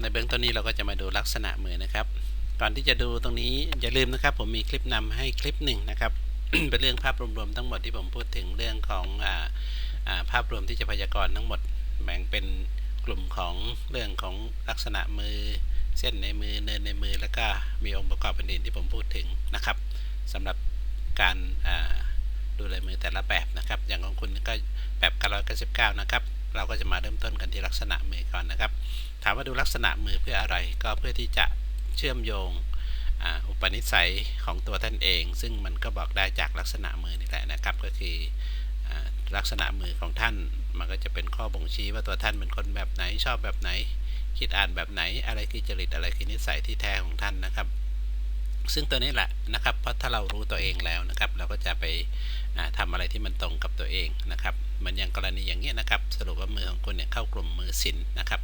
ในเบื้องต้นนี้เราก็จะมาดูลักษณะมือนะครับ ก่อนที่จะดูตรงนี้อย่าลืมนะครับ ผมมีคลิปนำให้คลิปหนึ่งนะครับ เป็นเรื่องภาพรวมๆทั้งหมดที่ผมพูดถึงเรื่องของอาอ่าภาพรวมที่จะพยากรณ์ทั้งหมดแบ่งเป็นกลุ่มของเรื่องของลักษณะมือเส้นในมือเนินในมือแล้วก็มีองค์ประกอบอื่นๆที่ผมพูดถึงนะครับสำหรับการอ่าดูลายมือแต่ละแบบนะครับ อย่างของคุณก็แบบ999 นะครับ เราก็จะมาเริ่มต้นกันที่ลักษณะมือก่อนนะครับามว่าดูลักษณะมือเพื่ออะไร ก็เพื่อที่จะเชื่อมโยงอุปนิสัยของตัวท่านเอง ซึ่งมันก็บอกได้จากลักษณะมือนี่แหละนะครับ ก็คืออลักษณะมือของท่าน มันก็จะเป็นข้อบ่งชี้ว่าตัวท่านเป็นคนแบบไหนชอบแบบไหน คิดอ่านแบบไหน อะไรคือจริตอะไรคือนิสัยที่แท้ของท่านนะครับ ซึ่งตัวนี้แหละนะครับ เพราะถ้าเรารู้ตัวเองแล้วนะครับ เราก็จะไปอ่าทำอะไรที่มันตรงกับตัวเองนะครับเหมือนอย่างกรณีอย่างนี้ยนะครับ สรุปว่ามือของคุณเนี่ยเข้ากลุ่มมือศิลนะครับ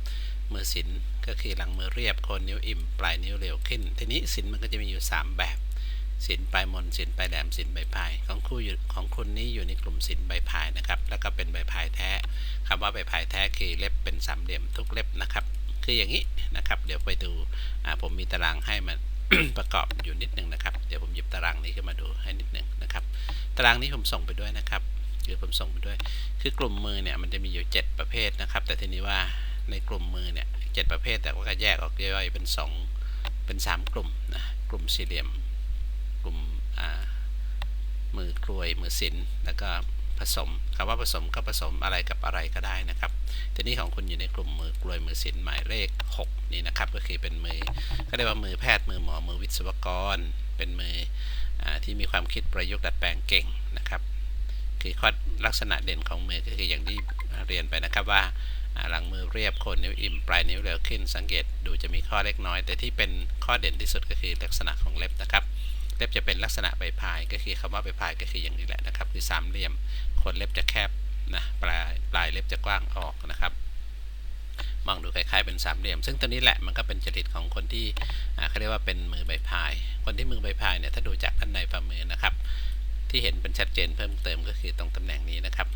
มือศิลก็คือหลังมือเรียบโคนนิ้วอิ่ม ปลายนิ้วเร็วขึ้น ทีนี้ศิลมันก็จะมีอยู่ 3 แบบศิลปลายมนศิลปลายแหลมศิลใบพายของคู่อยู่ของคุณนี้อยู่ในกลุ่มศิลใบพายนะครับ แล้วก็เป็นใบพายแท้คำว่าใบพายแท้คือเล็บเป็นสามเหลี่ยมทุกเล็บนะครับ คืออย่างนี้นะครับ เดี๋ยวไปดูผมมีตารางให้มันประกอบอยู่นิดนึงนะครับ เดี๋ยวผมหยิบตารางนี้ขึ้นมาดูให้นิดนึงนะครับ ตารางนี้ผมส่งไปด้วยนะครับเดี๋ยวผมส่งไปด้วย คือกลุ่มมือเนี่ยมันจะมีอยู่ 7 ประเภทนะครับ แต่ทีนี้ว่า ในกลุ่มมือเนี่ยเประเภทแต่ว่าก็แยกออกย่อยๆเป็น 2 เป็น 3 กลุ่มนะกลุ่มสี่เหลี่ยม กลุ่มมือกลวยมือศิลแล้วก็ผสมคำว่าผสมก็ผสมอะไรกับอะไรก็ได้นะครับทีนี้ของคุณอยู่ในกลุ่มมือกลวยมือศิลหมายเลข 6 นี่นะครับ ก็คือเป็นมือก็เรียกว่ามือแพทย์มือหมอมือวิศวกร เป็นมืออที่มีความคิดประยุกต์ดัดแปลงเก่งนะครับ คือข้อลักษณะเด่นของมือก็คืออย่างที่เรียนไปนะครับว่า หลังมือเรียบโคนนิ้วอิ่มปลายนิ้วเร็วขึ้นสังเกตดูจะมีข้อเล็กน้อย แต่ที่เป็นข้อเด่นที่สุดก็คือลักษณะของเล็บนะครับเล็บจะเป็นลักษณะใบพายก็คือคำว่าใบพายก็คืออย่างนี้แหละนะครับ คือสามเหลี่ยมโคนเล็บจะแคบนะปลายปลายเล็บจะกว้างออกนะครับมองดูคล้ายๆเป็นสามเหลี่ยม ซึ่งตัวนี้แหละมันก็เป็นจริตของคนที่เขาเรียกว่าเป็นมือใบพาย คนที่มือใบพายเนี่ยถ้าดูจากด้านในฝ่ามือนะครับ ที่เห็นเป็นชัดเจนเพิ่มเติมก็คือตรงตำแหน่งนี้นะครับ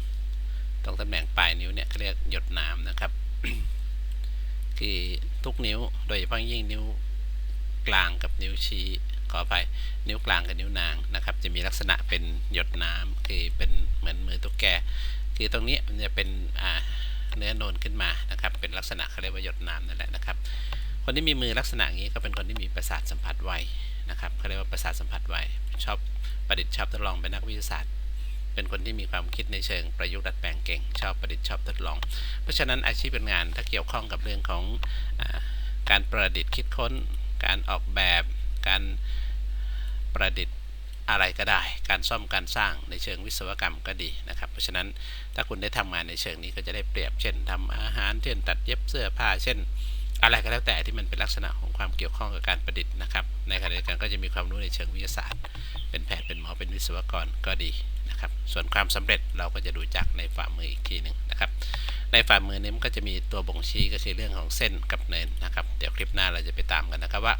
ำแหน่งปลายนิ้วเนี่ยเขาเรียกหยดน้ำนะครับ คือทุกนิ้วโดยเฉพาะยิ่งนิ้วกลางกับนิ้วชี้ขออภัยนิ้วกลางกับนิ้วนางนะครับ จะมีลักษณะเป็นหยดน้ำคือเป็นเหมือนมือตุ๊กแก คือตรงนี้มันจะเป็นอ่าเนื้อโนนขึ้นมานะครับ เป็นลักษณะเขาเรียกว่าหยดน้ำนั่นแหละนะครับ คนที่มีมือลักษณะนี้ก็เป็นคนที่มีประสาทสัมผัสไวนะครับเขาเรียกว่าประสาทสัมผัสไวชอบประดิษฐ์ชอบทดลองเป็นนักวิทยาศาสตร์ เป็นคนที่มีความคิดในเชิงประยุกต์ดัดแปลงเก่ง ชอบประดิษฐ์ชอบทดลอง เพราะฉะนั้นอาชีพเป็นงานถ้าเกี่ยวข้องกับเรื่องของอการประดิษฐ์คิดค้น การออกแบบ การประดิษฐ์อะไรก็ได้ การซ่อมการสร้างในเชิงวิศวกรรมก็ดีนะครับ เพราะฉะนั้นถ้าคุณได้ทำงานในเชิงนี้ก็จะได้เปรียบ เช่นทำอาหาร เช่น ตัดเย็บเสื้อผ้า เช่น อะไรก็แล้วแต่ที่มันเป็นลักษณะของความเกี่ยวข้องกับการประดิษฐ์นะครับ ในขณะเดียวกันก็จะมีความรู้ในเชิงวิทยาศาสตร์ เป็นแพทย์เป็นหมอเป็นวิศวกรก็ดีนะครับ ส่วนความสำเร็จเราก็จะดูจากในฝ่ามืออีกทีหนึ่งนะครับ ในฝ่ามือนี้มันก็จะมีตัวบ่งชี้ก็คือเรื่องของเส้นกับเนินนะครับ เดี๋ยวคลิปหน้าเราจะไปตามกันนะครับว่า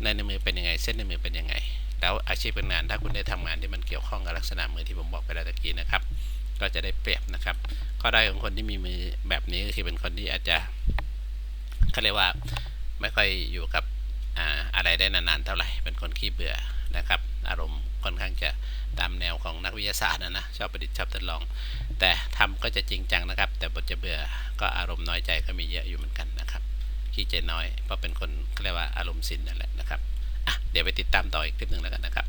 เนินในมือเป็นยังไง เส้นในมือเป็นยังไง แล้วอาชีพเป็นงานถ้าคุณได้ทำงานที่มันเกี่ยวข้องกับลักษณะมือที่ผมบอกไปแล้วตะกี้นะครับ ก็จะได้เปรียบนะครับ ข้อได้ของคนที่มีมือแบบนี้ก็คือเป็นคนที่อาจจะ เขาเรียกว่าไม่ค่อยอยู่กับออะไรได้นานๆเท่าไหร่เป็นคนขี้เบื่อนะครับ อารมณ์ค่อนข้างจะตามแนวของนักวิทยาศาสตร์นะนะชอบประดิษฐ์ชอบทดลอง แต่ทำก็จะจริงจังนะครับ แต่บทจะเบื่อก็อารมณ์น้อยใจก็มีเยอะอยู่เหมือนกันนะครับขี้ใจน้อยเพราะเป็นคนเขาเรียกว่าอารมณ์สินนั่นแหละนะครับอะเดี๋ยวไปติดตามต่ออีกคลิปหนึ่งแล้วกันนะครับ